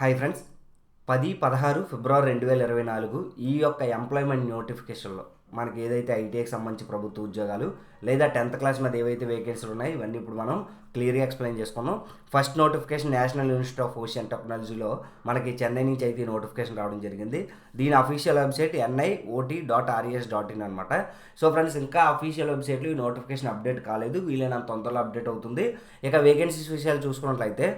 Hi friends. పది పదహారు ఫిబ్రవరి రెండు వేల ఇరవై నాలుగు ఈ యొక్క ఎంప్లాయ్మెంట్ నోటిఫికేషన్లో మనకి ఏదైతే ఐటీఐకి సంబంధించి ప్రభుత్వ ఉద్యోగాలు లేదా టెన్త్ క్లాస్ మీద ఏవైతే వేకెన్సీలు ఉన్నాయో ఇవన్నీ ఇప్పుడు మనం క్లియర్గా ఎక్స్ప్లెయిన్ చేసుకున్నాం first notification national institute of ocean టెక్నాలజీలో మనకి చెన్నై నుంచి అయితే నోటిఫికేషన్ రావడం జరిగింది. దీని official website NI OT dot RES dot in అనమాట సో ఫ్రెండ్స్ ఇంకా అఫీషియల్ వెబ్సైట్లో ఈ నోటిఫికేషన్ అప్డేట్ కాలేదు. వీలైనంత తొందరలో అప్డేట్ అవుతుంది. ఇక వేకెన్సీస్ విషయాలు చూసుకున్నట్లయితే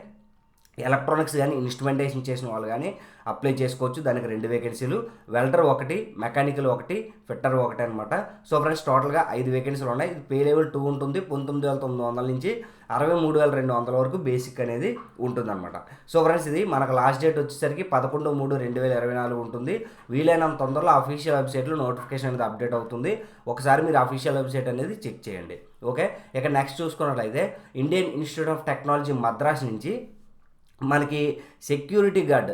ఎలక్ట్రానిక్స్ కానీ ఇన్స్ట్రుమెంటేషన్ చేసిన వాళ్ళు కానీ అప్లై చేసుకోవచ్చు. దానికి రెండు వేకెన్సీలు. వెల్డర్ ఒకటి మెకానికల్ ఒకటి ఫిట్టర్ ఒకటి అనమాట సో ఫ్రెండ్స్ టోటల్గా ఐదు వేకెన్సీలు ఉన్నాయి. ఇది పే లెవెల్ టూ ఉంటుంది. పంతొమ్మిది వేల తొమ్మిది వందల నుంచి అరవై మూడు వేల రెండు వందల వరకు బేసిక్ అనేది ఉంటుందన్నమాట. సో ఫ్రెండ్స్ ఇది మనకు లాస్ట్ డేట్ వచ్చేసరికి పదకొండు మూడు రెండు వేల ఇరవై నాలుగు ఉంటుంది. వీలైనంత తొందరలో అఫీషియల్ వెబ్సైట్లో నోటిఫికేషన్ అనేది అప్డేట్ అవుతుంది. ఒకసారి మీరు అఫీషియల్ వెబ్సైట్ అనేది చెక్ చేయండి. ఓకే? ఇక నెక్స్ట్ చూసుకున్నట్లయితే Indian institute of technology Madras నుంచి మనకి security guard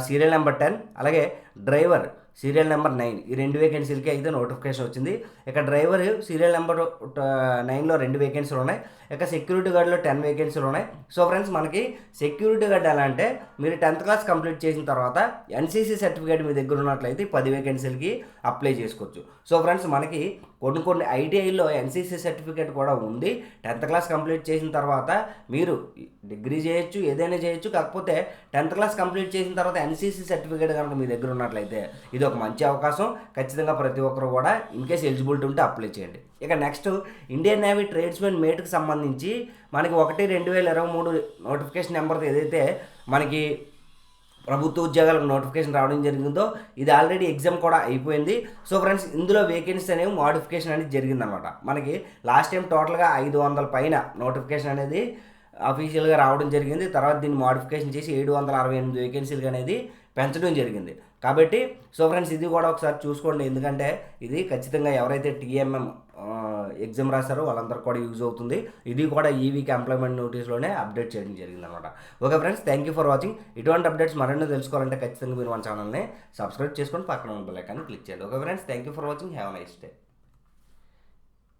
serial number ten అలాగే డ్రైవర్ సీరియల్ నెంబర్ నైన్. ఈ రెండు వేకెన్సీలకి అయితే నోటిఫికేషన్ వచ్చింది. ఇక డ్రైవర్ సీరియల్ నెంబర్ నైన్లో రెండు వేకెన్సీలు ఉన్నాయి. ఇక సెక్యూరిటీ గార్డ్లో టెన్ వేకెన్సీలు ఉన్నాయి. సో ఫ్రెండ్స్ మనకి సెక్యూరిటీ గార్డ్ ఎలా అంటే మీరు టెన్త్ క్లాస్ కంప్లీట్ చేసిన తర్వాత ఎన్సీసీ సర్టిఫికేట్ మీ దగ్గర ఉన్నట్లయితే పది వేకెన్సీలకి అప్లై చేసుకోవచ్చు. సో ఫ్రెండ్స్ మనకి కొన్ని కొన్ని ఐటీఐలో ఎన్సీసీ సర్టిఫికేట్ కూడా ఉంది. టెన్త్ క్లాస్ కంప్లీట్ చేసిన తర్వాత మీరు డిగ్రీ చేయొచ్చు ఏదైనా చేయొచ్చు. కాకపోతే టెన్త్ క్లాస్ కంప్లీట్ చేసిన తర్వాత ఎన్సీసీ సర్టిఫికేట్ కనుక మీ దగ్గర ఉన్న ఉన్నట్లయితే ఇది ఒక మంచి అవకాశం. ఖచ్చితంగా ప్రతి ఒక్కరు కూడా ఇన్ కేస్ ఎలిజిబిలిటీ ఉంటే అప్లై చేయండి. ఇక నెక్స్ట్ ఇండియన్ నేవీ ట్రేడ్స్మెన్ మేట్కి సంబంధించి మనకి ఒకటి రెండు వేల ఇరవై మూడు నోటిఫికేషన్ నెంబర్ ఏదైతే మనకి ప్రభుత్వ ఉద్యోగాలకు నోటిఫికేషన్ రావడం జరిగిందో ఇది ఆల్రెడీ ఎగ్జామ్ కూడా అయిపోయింది. సో ఫ్రెండ్స్ ఇందులో వేకెన్సీ అనేవి మోడిఫికేషన్ అనేది జరిగిందనమాట మనకి లాస్ట్ టైం టోటల్గా ఐదు వందల పైన నోటిఫికేషన్ అనేది అఫీషియల్గా రావడం జరిగింది. తర్వాత దీన్ని మోడిఫికేషన్ చేసి ఏడు వందల అరవై ఎనిమిది వేకెన్సీలు అనేది పెంచడం జరిగింది. కాబట్టి సో ఫ్రెండ్స్ ఇది కూడా ఒకసారి చూసుకోండి. ఎందుకంటే ఇది ఖచ్చితంగా ఎవరైతే టీఎంఎం ఎగ్జామ్ రాస్తారో వాళ్ళందరూ కూడా యూజ్ అవుతుంది. ఇది కూడా ఈ వీక్ ఎంప్లాయ్మెంట్ నోటీస్లోనే అప్డేట్ చేయడం జరిగింది అనమాట okay friends thank you for watching ఇటువంటి అప్డేట్స్ మరెన్నో తెలుసుకోవాలంటే ఖచ్చితంగా మీరు మన ఛానల్ని సబ్స్క్రైబ్ చేసుకొని పక్కన ఉన్న బెల్ క్లిక్ చేయండి. Okay friends thank you for watching have nice day